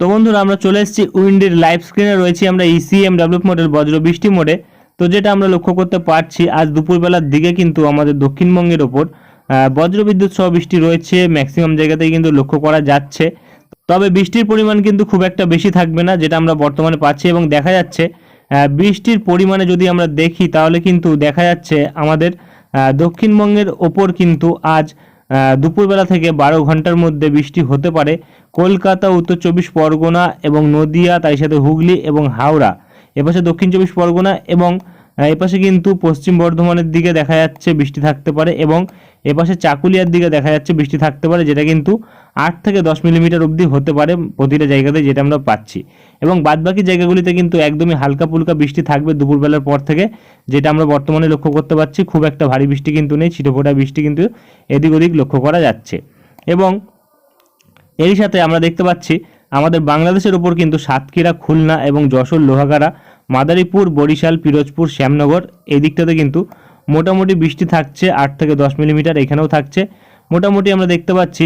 তো বন্ধুরা, আমরা চলে এসেছি উইন্ডের লাইভ স্ক্রিনে। রয়েছি আমরা ইসিএম ডাব্লিউপ মডেল বজ্র বৃষ্টি মোডে। তো যেটা আমরা লক্ষ্য করতে পারছি, আজ দুপুরবেলার দিকে কিন্তু আমাদের দক্ষিণবঙ্গের ওপর বজ্রবিদ্যুৎ সহ বৃষ্টি রয়েছে। ম্যাক্সিমাম জায়গাতেই কিন্তু লক্ষ্য করা যাচ্ছে। তবে বৃষ্টির পরিমাণ কিন্তু খুব একটা বেশি থাকবে না, যেটা আমরা বর্তমানে পাচ্ছি। এবং দেখা যাচ্ছে বৃষ্টির পরিমাণে যদি আমরা দেখি, তাহলে কিন্তু দেখা যাচ্ছে আমাদের দক্ষিণবঙ্গের ওপর কিন্তু আজ দুপুরবেলা থেকে বারো ঘণ্টার মধ্যে বৃষ্টি হতে পারে। কলকাতা, উত্তর চব্বিশ পরগনা এবং নদিয়া তার সাথে হুগলি এবং হাওড়া। এপাশে দক্ষিণ চব্বিশ পরগনা এবং আহ, এপাশে কিন্তু পশ্চিম বর্ধমানের দিকে দেখা যাচ্ছে বৃষ্টি থাকতে পারে এবং এপাশে চাকুলিয়ার দিকে দেখা যাচ্ছে বৃষ্টি থাকতে পারে যেটা কিন্তু আট থেকে দশ মিলিমিটার অবধি হতে পারে প্রতিটা জায়গাতে যেটা আমরা পাচ্ছি। এবং বাদবাকি জায়গাগুলিতে কিন্তু একদমই হালকা ফুলকা বৃষ্টি থাকবে দুপুরবেলার পর থেকে যেটা আমরা বর্তমানে লক্ষ্য করতে পারছি। খুব একটা ভারী বৃষ্টি কিন্তু নেই ছিটোফোঁটা বৃষ্টি কিন্তু এদিক ওদিক লক্ষ্য করা যাচ্ছে। এবং এরই সাথে আমরা দেখতে পাচ্ছি আমাদের বাংলাদেশের উপর কিন্তু সাতক্ষীরা, খুলনা এবং যশোর, লোহাগাড়া, মাদারীপুর, বরিশাল, পিরোজপুর, শ্যামনগর এই দিকটাতে কিন্তু মোটামুটি বৃষ্টি থাকছে, আট থেকে দশ মিলিমিটার এখানেও থাকছে। মোটামুটি আমরা দেখতে পাচ্ছি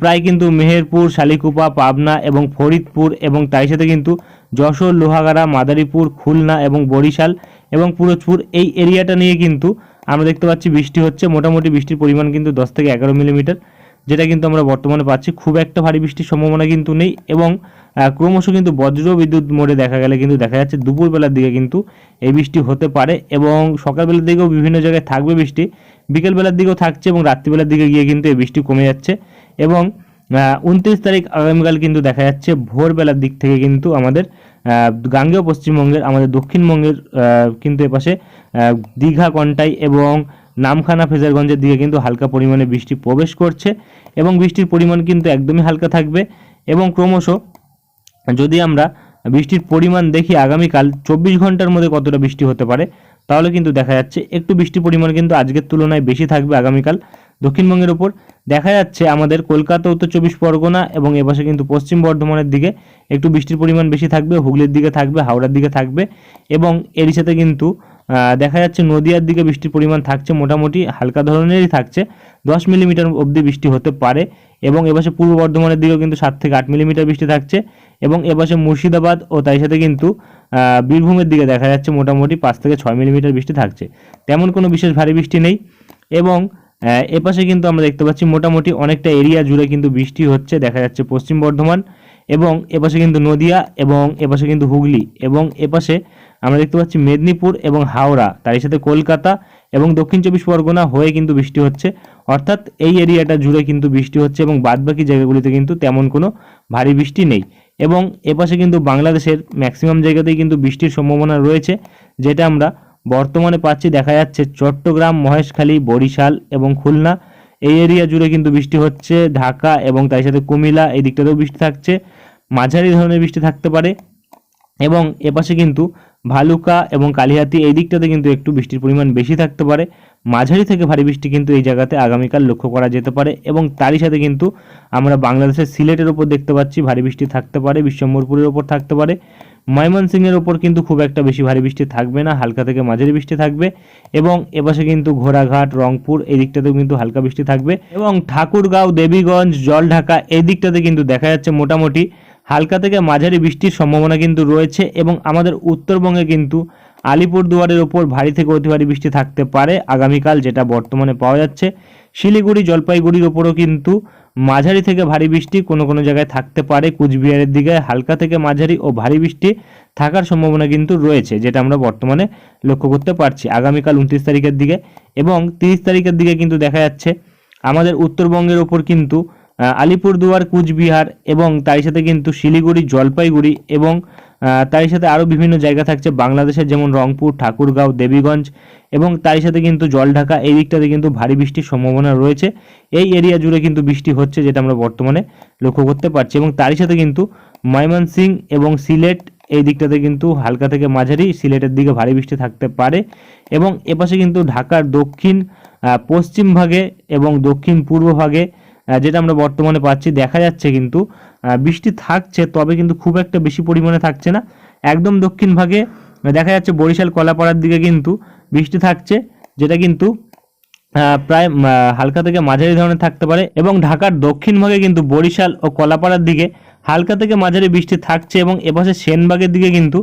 প্রায় কিন্তু মেহেরপুর, শালিকুপা, পাবনা এবং ফরিদপুর এবং তাই সাথে কিন্তু যশোর, লোহাগাড়া, মাদারীপুর, খুলনা এবং বরিশাল এবং পিরোজপুর এই এরিয়াটা নিয়ে কিন্তু আমরা দেখতে পাচ্ছি বৃষ্টি হচ্ছে। মোটামুটি বৃষ্টির পরিমাণ কিন্তু দশ থেকে এগারো মিলিমিটার। যেটা কিন্তু আমরা বর্তমানে পাচ্ছি, খুব একটা ভারী বৃষ্টির সম্ভাবনা কিন্তু নেই এবং ক্রমশ কিন্তু বজ্র বিদ্যুৎ মোড়ে দেখা গেলে কিন্তু দেখা যাচ্ছে দুপুরবেলার দিকে কিন্তু এই বৃষ্টি হতে পারে এবং সকালবেলার দিকেও বিভিন্ন জায়গায় থাকবে বৃষ্টি, বিকেলবেলার দিকেও থাকছে এবং রাত্রিবেলার দিকে গিয়ে কিন্তু এই বৃষ্টি কমে যাচ্ছে এবং উনত্রিশ তারিখ আগামীকাল কিন্তু দেখা যাচ্ছে ভোরবেলার দিক থেকে কিন্তু আমাদের গাঙ্গেয় পশ্চিমবঙ্গের, আমাদের দক্ষিণবঙ্গের কিন্তু এপাশে দীঘা, কন্টাই এবং নামখানা ফেজারগঞ্জের দিকে কিন্তু হালকা পরিমাণে বৃষ্টি প্রবেশ করছে এবং বৃষ্টির পরিমাণ কিন্তু একদমই হালকা থাকবে এবং ক্রমশ যদি আমরা বৃষ্টির পরিমাণ দেখি আগামীকাল চব্বিশ ঘণ্টার মধ্যে কতটা বৃষ্টি হতে পারে, তাহলে কিন্তু দেখা যাচ্ছে একটু বৃষ্টির পরিমাণ কিন্তু আজকের তুলনায় বেশি থাকবে আগামীকাল। দক্ষিণবঙ্গের ওপর দেখা যাচ্ছে আমাদের কলকাতা, উত্তর চব্বিশ পরগনা এবং এপাশে কিন্তু পশ্চিম বর্ধমানের দিকে একটু বৃষ্টির পরিমাণ বেশি থাকবে, হুগলির দিকে থাকবে, হাওড়ার দিকে থাকবে এবং এরই সাথে কিন্তু দেখা যাচ্ছে নদিয়ার দিকে বৃষ্টির পরিমাণ থাকছে মোটামুটি হালকা ধরনেরই থাকছে। দশ মিলিমিটার অবধি বৃষ্টি হতে পারে এবং এবছর পূর্ব বর্ধমানের দিকেও কিন্তু সাত থেকে আট মিলিমিটার বৃষ্টি থাকছে এবং এবছর মুর্শিদাবাদ ও তাই সাথে কিন্তু বীরভূমের দিকে দেখা যাচ্ছে মোটামুটি পাঁচ থেকে ছয় মিলিমিটার বৃষ্টি থাকছে। তেমন কোনো বিশেষ ভারী বৃষ্টি নেই এবং এপাশে কিন্তু আমরা দেখতে পাচ্ছি মোটামুটি অনেকটা এরিয়া জুড়ে কিন্তু বৃষ্টি হচ্ছে, দেখা যাচ্ছে পশ্চিম বর্ধমান এবং এপাশে কিন্তু নদিয়া এবং এপাশে কিন্তু হুগলি এবং এপাশে আমরা দেখতে পাচ্ছি মেদিনীপুর এবং হাওড়া, তারই সাথে কলকাতা এবং দক্ষিণ চব্বিশ পরগনা হয়ে কিন্তু বৃষ্টি হচ্ছে। অর্থাৎ এই এরিয়াটা জুড়ে কিন্তু বৃষ্টি হচ্ছে এবং বাদবাকি জায়গাগুলিতে কিন্তু তেমন কোনো ভারী বৃষ্টি নেই এবং এপাশে কিন্তু বাংলাদেশের ম্যাক্সিমাম জায়গাতেই কিন্তু বৃষ্টির সম্ভাবনা রয়েছে, যেটা আমরা বর্তমানে পাচ্ছি দেখা যাচ্ছে চট্টগ্রাম, মহেশখালী, বরিশাল এবং খুলনা। এই এরিয়া জুড়ে কিন্তু বৃষ্টি হচ্ছে ঢাকা এবং তার সাথে কুমিলা এই দিকটাতেও বৃষ্টি থাকছে। মাঝারি ধরনের বৃষ্টি থাকতে পারে এবং এপাশে কিন্তু ভালুকা এবং কালিহাতি এই দিকটাতে কিন্তু একটু বৃষ্টির পরিমাণ বেশি থাকতে পারে। মাঝারি থেকে ভারী বৃষ্টি কিন্তু এই জায়গাতে আগামীকাল লক্ষ্য করা যেতে পারে এবং তারই সাথে কিন্তু আমরা বাংলাদেশের সিলেটের ওপর দেখতে পাচ্ছি ভারী বৃষ্টি থাকতে পারে, বিশ্বম্বরপুরের ওপর থাকতে পারে। ময়মনসিংহের ওপর কিন্তু খুব একটা বেশি ভারী বৃষ্টি থাকবে না, হালকা থেকে মাঝারি বৃষ্টি থাকবে এবং এপাশে কিন্তু ঘোড়াঘাট, রংপুর এই দিকটাতেও কিন্তু হালকা বৃষ্টি থাকবে এবং ঠাকুরগাঁও, দেবীগঞ্জ, জলঢাকা এই দিকটাতে কিন্তু দেখা যাচ্ছে মোটামুটি হালকা থেকে মাঝারি বৃষ্টির সম্ভাবনা কিন্তু রয়েছে এবং আমাদের উত্তরবঙ্গে কিন্তু আলিপুরদুয়ারের ওপর ভারী থেকে অতি ভারী বৃষ্টি থাকতে পারে আগামীকাল, যেটা বর্তমানে পাওয়া যাচ্ছে। শিলিগুড়ি, জলপাইগুড়ির ওপরও কিন্তু মাঝারি থেকে ভারী বৃষ্টি কোনো কোনো জায়গায় থাকতে পারে। কুচবিহারের দিকে হালকা থেকে মাঝারি ও ভারী বৃষ্টি থাকার সম্ভাবনা কিন্তু রয়েছে, যেটা আমরা বর্তমানে লক্ষ্য করতে পারছি আগামীকাল উনত্রিশ তারিখের দিকে। এবং তিরিশ তারিখের দিকে কিন্তু দেখা যাচ্ছে আমাদের উত্তরবঙ্গের ওপর কিন্তু আলিপুরদুয়ার, কুচবিহার এবং তার সাথে কিন্তু শিলিগুড়ি, জলপাইগুড়ি এবং তারই সাথে আরও বিভিন্ন জায়গা থাকছে বাংলাদেশের, যেমন রংপুর, ঠাকুরগাঁও, দেবীগঞ্জ এবং তারই সাথে কিন্তু জলঢাকা, এই দিকটাতে কিন্তু ভারী বৃষ্টির সম্ভাবনা রয়েছে। এই এরিয়া জুড়ে কিন্তু বৃষ্টি হচ্ছে, যেটা আমরা বর্তমানে লক্ষ্য করতে পারছি এবং তারই সাথে কিন্তু ময়মনসিং এবং সিলেট, এই দিকটাতে কিন্তু হালকা থেকে মাঝারি, সিলেটের দিকে ভারী বৃষ্টি থাকতে পারে এবং এপাশে কিন্তু ঢাকার দক্ষিণ পশ্চিম ভাগে এবং দক্ষিণ পূর্ব ভাগে যেটা আমরা বর্তমানে পাচ্ছি, দেখা যাচ্ছে কিন্তু বৃষ্টি থাকছে, তবে কিন্তু খুব একটা বেশি পরিমাণে থাকছে না। একদম দক্ষিণ ভাগে দেখা যাচ্ছে বরিশাল কলাপাড়ার দিকে কিন্তু বৃষ্টি থাকছে, যেটা কিন্তু প্রায় হালকা থেকে মাঝারি ধরনের থাকতে পারে। এবং ঢাকার দক্ষিণ ভাগে কিন্তু বরিশাল ও কলাপাড়ার দিকে হালকা থেকে মাঝারি বৃষ্টি থাকছে এবং এপাশে সেনবাগের দিকে কিন্তু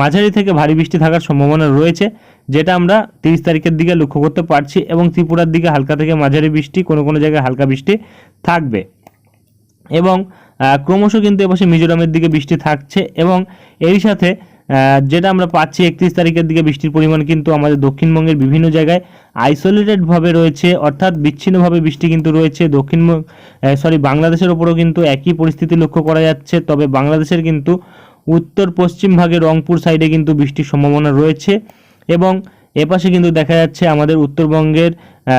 মাঝারি থেকে ভারী বৃষ্টি থাকার সম্ভাবনা রয়েছে, যেটা আমরা তিরিশ তারিখের দিকে লক্ষ্য করতে পারছি এবং ত্রিপুরার দিকে হালকা থেকে মাঝারি বৃষ্টি, কোনো কোনো জায়গায় হালকা বৃষ্টি থাকবে। এবং ক্রমশ কিন্তু এপাশে মিজোরামের দিকে বৃষ্টি থাকছে এবং এরই সাথে যেটা আমরা পাচ্ছি একত্রিশ তারিখের দিকে বৃষ্টির পরিমাণ কিন্তু আমাদের দক্ষিণবঙ্গের বিভিন্ন জায়গায় আইসোলেটেডভাবে রয়েছে, অর্থাৎ বিচ্ছিন্নভাবে বৃষ্টি কিন্তু রয়েছে। দক্ষিণবঙ্গ সরি বাংলাদেশের ওপরও কিন্তু একই পরিস্থিতি লক্ষ্য করা যাচ্ছে, তবে বাংলাদেশের কিন্তু উত্তর পশ্চিম ভাগে রংপুর সাইডে কিন্তু বৃষ্টির সম্ভাবনা রয়েছে এবং এপাশে কিন্তু দেখা যাচ্ছে আমাদের উত্তরবঙ্গের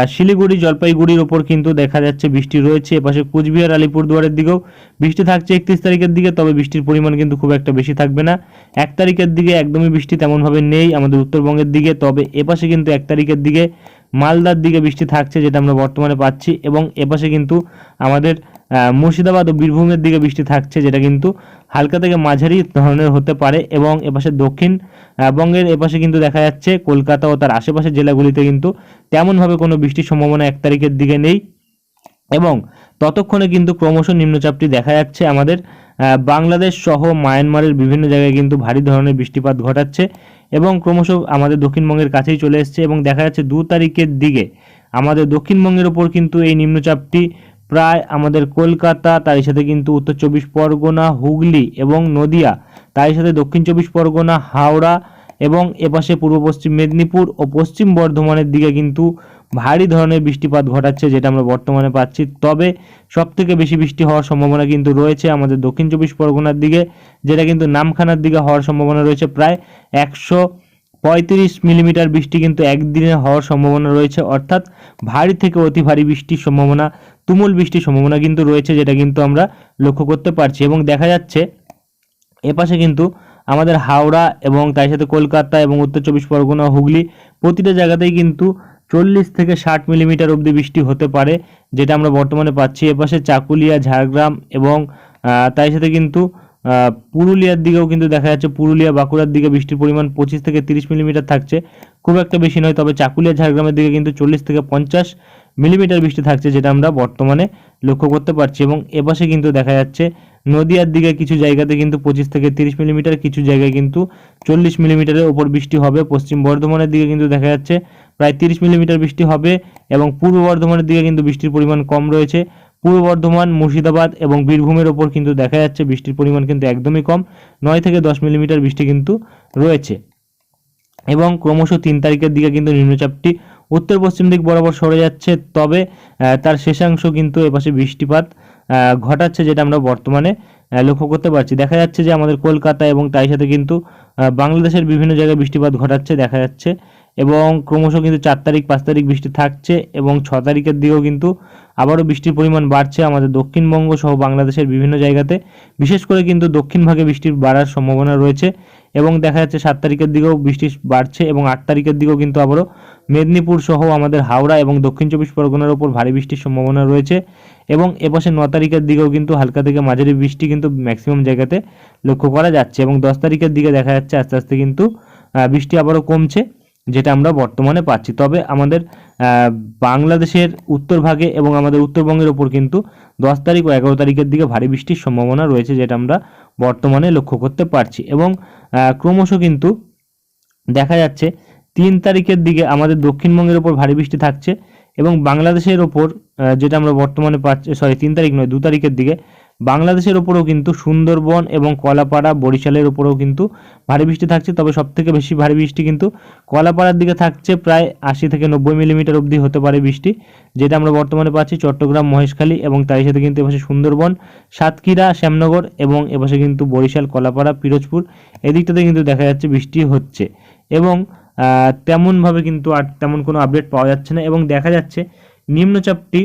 শিলিগুড়ি, জলপাইগুড়ির ওপর কিন্তু দেখা যাচ্ছে বৃষ্টি রয়েছে। এপাশে কুচবিহার, আলিপুরদুয়ারের দিকেও বৃষ্টি থাকছে। একত্রিশ তারিখের দিকে, তবে বৃষ্টির পরিমাণ কিন্তু খুব একটা বেশি থাকবে না। এক তারিখের দিকে একদমই বৃষ্টি তেমনভাবে নেই আমাদের উত্তরবঙ্গের দিকে, তবে এপাশে কিন্তু এক তারিখের দিকে মালদার দিকে বৃষ্টি থাকছে যেটা আমরা বর্তমানে পাচ্ছি এবং এপাশে কিন্তু আমাদের মুর্শিদাবাদ ও বীরভূমের দিকে বৃষ্টি থাকছে যেটা কিন্তু হালকা থেকে মাঝারি ধরনের হতে পারে এবং এপাশে দক্ষিণ আহ, বঙ্গের এপাশে কিন্তু দেখা যাচ্ছে কলকাতা ও তার আশেপাশের জেলাগুলিতে কিন্তু তেমনভাবে কোনো বৃষ্টির সম্ভাবনা এক তারিখের দিকে নেই এবং ততক্ষণে কিন্তু ক্রমশ নিম্নচাপটি দেখা যাচ্ছে আমাদের বাংলাদেশ সহ মায়ানমারের বিভিন্ন জায়গায় কিন্তু ভারী ধরনের বৃষ্টিপাত ঘটাচ্ছে এবং ক্রমশ আমাদের দক্ষিণবঙ্গের কাছেই চলে এসছে এবং দেখা যাচ্ছে দু তারিখের দিকে আমাদের দক্ষিণবঙ্গের ওপর কিন্তু এই নিম্নচাপটি প্রায় আমাদের কলকাতা তার সাথে কিন্তু উত্তর চব্বিশ পরগনা, হুগলি এবং নদিয়া তার সাথে দক্ষিণ চব্বিশ পরগনা, হাওড়া এবং এপাশে পূর্ব পশ্চিম মেদিনীপুর ও পশ্চিম বর্ধমানের দিকে কিন্তু ভারী ধরনের বৃষ্টিপাত ঘটাচ্ছে যেটা আমরা বর্তমানে পাচ্ছি। তবে সব থেকে বেশি বৃষ্টি হওয়ার সম্ভাবনা কিন্তু রয়েছে আমাদের দক্ষিণ চব্বিশ পরগনার দিকে, যেটা কিন্তু নামখানার দিকে হওয়ার সম্ভাবনা রয়েছে। প্রায় একশো পঁয়ত্রিশ মিলিমিটার বৃষ্টি কিন্তু একদিনে হওয়ার সম্ভাবনা রয়েছে। অর্থাৎ ভারী থেকে অতি ভারী বৃষ্টির সম্ভাবনা, তুমুল বৃষ্টির সম্ভাবনা কিন্তু রয়েছে যেটা কিন্তু আমরা লক্ষ্য করতে পারছি। এবং দেখা যাচ্ছে এপাশে কিন্তু আমাদের হাওড়া এবং তার সাথে কলকাতা এবং উত্তর চব্বিশ পরগনা, হুগলি প্রতিটা জায়গাতেই কিন্তু চল্লিশ থেকে ষাট মিলিমিটার অবধি বৃষ্টি হতে পারে, যেটা আমরা বর্তমানে পাচ্ছি এপাশে চাকুলিয়া, ঝাড়গ্রাম এবং তাই সাথে কিন্তু পুরুলিয়ার দিকেও কিন্তু দেখা যাচ্ছে পুরুলিয়া, বাঁকুড়ার দিকে বৃষ্টির পরিমাণ পঁচিশ থেকে তিরিশ মিলিমিটার থাকছে। খুব একটা বেশি নয়, তবে চাকুলিয়া, ঝাড়গ্রামের দিকে কিন্তু চল্লিশ থেকে পঞ্চাশ মিলিমিটার বৃষ্টি থাকছে, যেটা আমরা বর্তমানে লক্ষ্য করতে পারছি এবং এপাশে কিন্তু দেখা যাচ্ছে নদিয়ার দিকে কিছু জায়গাতে কিন্তু পঁচিশ থেকে তিরিশ মিলিমিটার, কিছু জায়গায় কিন্তু চল্লিশ মিলিমিটারের ওপর বৃষ্টি হবে। পশ্চিম বর্ধমানের দিকে কিন্তু দেখা যাচ্ছে প্রায় তিরিশ মিলিমিটার বৃষ্টি হবে এবং পূর্ব বর্ধমানের দিকে কিন্তু বৃষ্টির পরিমাণ কম রয়েছে। পূর্ব বর্ধমান, মুর্শিদাবাদ এবং বীরভূমের ওপর কিন্তু দেখা যাচ্ছে বৃষ্টির পরিমাণ কিন্তু একদমই কম। নয় থেকে দশ মিলিমিটার বৃষ্টি কিন্তু রয়েছে। এবং ক্রমশ তিন তারিখের দিকে কিন্তু নিম্নচাপটি উত্তর পশ্চিম দিক বরাবর সরে যাচ্ছে। তবে তার শেষাংশ কিন্তু এপাশে বৃষ্টিপাত ঘটাচ্ছে যেটা আমরা বর্তমানে লক্ষ্য করতে পারছি। দেখা যাচ্ছে যে আমাদের কলকাতা এবং তাই সাথে কিন্তু বাংলাদেশের বিভিন্ন জায়গায় বৃষ্টিপাত ঘটাচ্ছে, দেখা যাচ্ছে। এবং ক্রমশ কিন্তু চার তারিখ, পাঁচ তারিখ বৃষ্টি থাকছে এবং ছ তারিখের দিকেও কিন্তু আবারও বৃষ্টির পরিমাণ বাড়ছে আমাদের দক্ষিণবঙ্গ সহ বাংলাদেশের বিভিন্ন জায়গাতে। বিশেষ করে কিন্তু দক্ষিণ ভাগে বৃষ্টির বাড়ার সম্ভাবনা রয়েছে এবং দেখা যাচ্ছে সাত তারিখের দিকেও বৃষ্টি বাড়ছে এবং আট তারিখের দিকেও কিন্তু আবারও মেদিনীপুর সহ আমাদের হাওড়া এবং দক্ষিণ চব্বিশ পরগনার ওপর ভারী বৃষ্টির সম্ভাবনা রয়েছে এবং এপাশে ন তারিখের দিকেও কিন্তু হালকা থেকে মাঝারি বৃষ্টি কিন্তু ম্যাক্সিমাম জায়গাতে লক্ষ্য করা যাচ্ছে এবং দশ তারিখের দিকে দেখা যাচ্ছে আস্তে আস্তে কিন্তু বৃষ্টি আবারও কমছে। যেটা আমরা বর্তমানে পাচ্ছি। তবে আমাদের বাংলাদেশের উত্তর ভাগে এবং আমাদের উত্তরবঙ্গের ওপর কিন্তু দশ তারিখ ও এগারো তারিখের দিকে ভারী বৃষ্টির সম্ভাবনা রয়েছে, যেটা আমরা বর্তমানে লক্ষ্য করতে পারছি। এবং ক্রমশ কিন্তু দেখা যাচ্ছে তিন তারিখের দিকে আমাদের দক্ষিণবঙ্গের ওপর ভারী বৃষ্টি থাকছে এবং বাংলাদেশের ওপর যেটা আমরা বর্তমানে পাচ্ছি সরি তিন তারিখ নয়, দু তারিখের দিকে বাংলাদেশের ওপরও কিন্তু সুন্দরবন এবং কলাপাড়া, বরিশালের ওপরেও কিন্তু ভারী বৃষ্টি থাকছে, তবে সব থেকে বেশি ভারী বৃষ্টি কিন্তু কলাপাড়ার দিকে থাকছে, প্রায় আশি থেকে নব্বই মিলিমিটার অবধি হতে পারে বৃষ্টি, যেটা আমরা বর্তমানে পাচ্ছি চট্টগ্রাম, মহেশখালী এবং তার সাথে কিন্তু এপাশে সুন্দরবন, সাতক্ষীরা, শ্যামনগর এবং এপাশে কিন্তু বরিশাল, কলাপাড়া, পিরোজপুর, এদিকটাতে কিন্তু দেখা যাচ্ছে বৃষ্টি হচ্ছে এবং তেমনভাবে কিন্তু আর তেমন কোনো আপডেট পাওয়া যাচ্ছে না এবং দেখা যাচ্ছে নিম্নচাপটি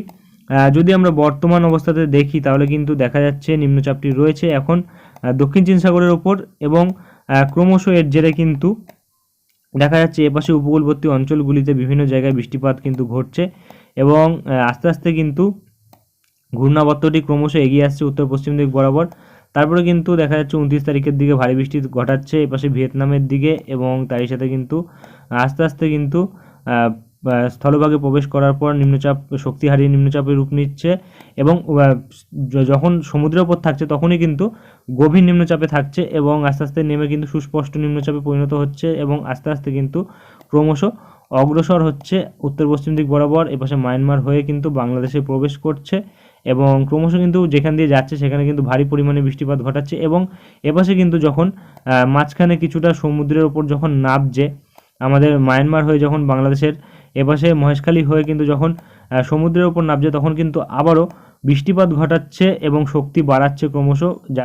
যদি আমরা বর্তমান অবস্থাতে দেখি, তাহলে কিন্তু দেখা যাচ্ছে নিম্নচাপটি রয়েছে এখন দক্ষিণ চীন সাগরের ওপর এবং ক্রমশ এর জেরে কিন্তু দেখা যাচ্ছে এপাশে উপকূলবর্তী অঞ্চলগুলিতে বিভিন্ন জায়গায় বৃষ্টিপাত কিন্তু ঘটছে এবং আস্তে আস্তে কিন্তু ঘূর্ণাবর্তটি ক্রমশ এগিয়ে আসছে উত্তর পশ্চিম দিক বরাবর। তারপরে কিন্তু দেখা যাচ্ছে উনত্রিশ তারিখের দিকে ভারী বৃষ্টি ঘটাচ্ছে এপাশে ভিয়েতনামের দিকে এবং তারই সাথে কিন্তু, আস্তে আস্তে কিন্তু স্থলভাগে প্রবেশ করার পর নিম্নচাপ, শক্তি হারিয়ে নিম্নচাপে রূপ নিচ্ছে এবং যখন সমুদ্রের ওপর থাকছে তখনই কিন্তু গভীর নিম্নচাপে থাকছে এবং আস্তে আস্তে নেমে কিন্তু সুস্পষ্ট নিম্নচাপে পরিণত হচ্ছে এবং আস্তে আস্তে কিন্তু ক্রমশ অগ্রসর হচ্ছে উত্তর পশ্চিম দিক বরাবর, এপাশে মায়ানমার হয়ে কিন্তু বাংলাদেশে প্রবেশ করছে এবং ক্রমশ কিন্তু যেখান দিয়ে যাচ্ছে সেখানে কিন্তু ভারী পরিমাণে বৃষ্টিপাত ঘটাচ্ছে এবং এপাশে কিন্তু যখন মাঝখানে কিছুটা সমুদ্রের ওপর যখন নামছে আমাদের মায়ানমার হয়ে যখন বাংলাদেশের এপাশে মহেশখালী হয়ে কিন্তু যখন সমুদ্রের ওপর নামছে তখন কিন্তু আবারও বৃষ্টিপাত ঘটাচ্ছে এবং শক্তি বাড়াচ্ছে ক্রমশ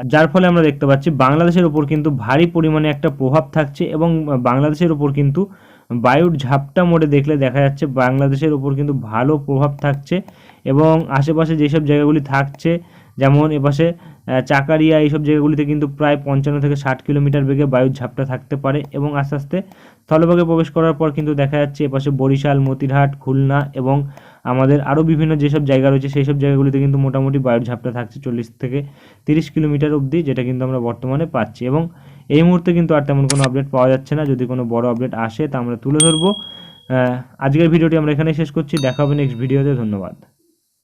যার ফলে আমরা দেখতে পাচ্ছি বাংলাদেশের ওপর কিন্তু ভারী পরিমাণে একটা প্রভাব থাকছে এবং বাংলাদেশের ওপর কিন্তু বায়ুর ঝাপটা মোড়ে দেখলে দেখা যাচ্ছে বাংলাদেশের ওপর কিন্তু ভালো প্রভাব থাকছে এবং আশেপাশে যেসব জায়গাগুলি থাকছে, যেমন এপাশে চাকারিয়া এইসব জায়গাগুলিতে কিন্তু প্রায় পঞ্চান্ন থেকে ষাট কিলোমিটার বেগে বায়ুর ঝাপটা থাকতে পারে এবং আস্তে আস্তে স্থলভাগে প্রবেশ করার পর কিন্তু দেখা যাচ্ছে এপাশে বরিশাল, মতিরহাট, খুলনা এবং আমাদের আরও বিভিন্ন যেসব জায়গা রয়েছে সেই সব জায়গাগুলিতে কিন্তু মোটামুটি বায়ুর ঝাপটা থাকছে চল্লিশ থেকে তিরিশ কিলোমিটার অবধি, যেটা কিন্তু আমরা বর্তমানে পাচ্ছি। এবং এই মুহূর্তে কিন্তু আর তেমন কোনো আপডেট পাওয়া যাচ্ছে না। যদি কোনো বড় আপডেট আসে, তা আমরা তুলে ধরবো। আজকের ভিডিওটি আমরা এখানে শেষ করছি। দেখা হবে নেক্সট ভিডিওতে ধন্যবাদ।